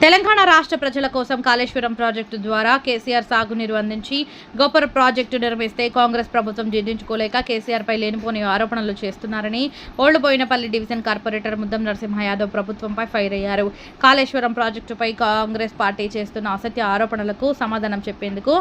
తెలంగాణ రాష్ట్ర ప్రజల కోసం కాళేశ్వరం ప్రాజెక్టు ద్వారా కేసీఆర్ సాగునీరు అందించి గొప్ప ప్రాజెక్టు నిర్మిస్తే కాంగ్రెస్ ప్రభుత్వం జీర్ణించుకోలేక కేసీఆర్ పై లేనిపోని ఆరోపణలు చేస్తున్నారని old Boinapally division corporator Muddam Narasimha Yadav ప్రభుత్వంపై ఫైర్ అయ్యారు. కాళేశ్వరం ప్రాజెక్టుపై కాంగ్రెస్ పార్టీ చేస్తున్న అసత్య ఆరోపణలకు సమాధానం చెప్పేందుకు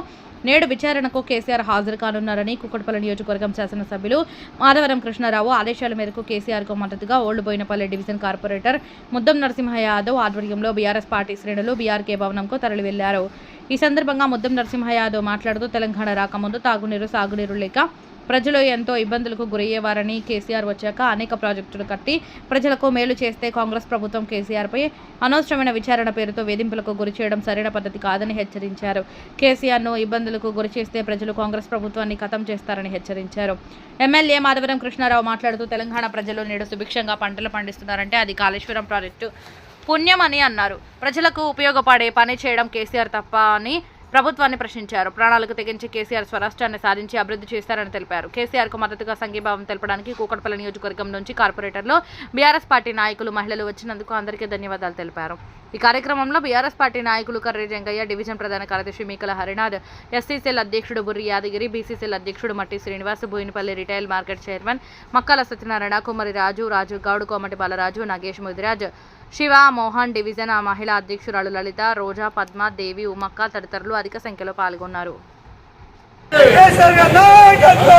నేడు విచారణకు కేసీఆర్ హాజరు కానున్నారని కుక్కడపల్లి నియోజకవర్గం శాసనసభ్యులు మాధవరం కృష్ణారావు ఆదేశాల మేరకు కేసీఆర్కు మద్దతుగా old Boinapally division corporator Muddam Narasimha Narasimha Yadav ఆధ్వర్యంలో బీఆర్ఎస్ పార్టీ శ్రేణులు బీఆర్కే భవనంకు తరలి వెళ్ళారు ఈ సందర్భంగా ముద్దం నరసింహ యాదవ్ మాట్లాడుతూ తెలంగాణ రాకముందు తాగునీరు సాగునీరు లేక ప్రజలు ఎంతో ఇబ్బందులకు గురయ్యేవారని కేసీఆర్ వచ్చాక అనేక ప్రాజెక్టులు కట్టి ప్రజలకు మేలు చేస్తే కాంగ్రెస్ ప్రభుత్వం కేసీఆర్పై అనవసరమైన విచారణ పేరుతో వేధింపులకు గురి చేయడం సరైన పద్ధతి కాదని హెచ్చరించారు. కేసీఆర్ను ఇబ్బందులకు గురి చేస్తే ప్రజలు కాంగ్రెస్ ప్రభుత్వాన్ని ఖతం చేస్తారని హెచ్చరించారు. ఎమ్మెల్యే మాధవరం కృష్ణారావు మాట్లాడుతూ తెలంగాణ ప్రజలు నేడు సుభిక్షంగా పంటలు పండిస్తున్నారంటే అది కాళేశ్వరం ప్రాజెక్టు పుణ్యం అని అన్నారు. ప్రజలకు ఉపయోగపడే పని చేయడం కేసీఆర్ తప్ప అని ప్రభుత్వాన్ని ప్రశ్నించారు. ప్రాణాలకు తెగించి కేసీఆర్ స్వరాష్ట్రాన్ని సాధించి అభివృద్ధి చేస్తారని తెలిపారు. కేసీఆర్కు మద్దతుగా సంఘీభావం తెలపడానికి కూకట్పల్లి నియోజకవర్గం నుంచి కార్పొరేటర్లో బీఆర్ఎస్ పార్టీ నాయకులు మహిళలు వచ్చినందుకు అందరికీ ధన్యవాదాలు తెలిపారు. ఈ కార్యక్రమంలో బీఆర్ఎస్ పార్టీ నాయకులు కర్రీ జంగయ్య డివిజన్ ప్రధాన కార్యదర్శి మీకల హరినాథ్ ఎస్సీసీఎల్ అధ్యక్షుడు బుర్రి యాదగిరి బీసీసీఎల్ అధ్యక్షుడు Matti Srinivas Boinapally retail market chairman Makkala Satyanarayana Kumari Raju Raju Goud Komati Balaraju Nagesh Mudiraj Shiva Mohan division ఆ మహిళా అధ్యక్షురాలు లలిత రోజా పద్మ దేవి ఉమక్క తదితరులు అధిక సంఖ్యలో పాల్గొన్నారు కేసీఆర్ నాయకత్వం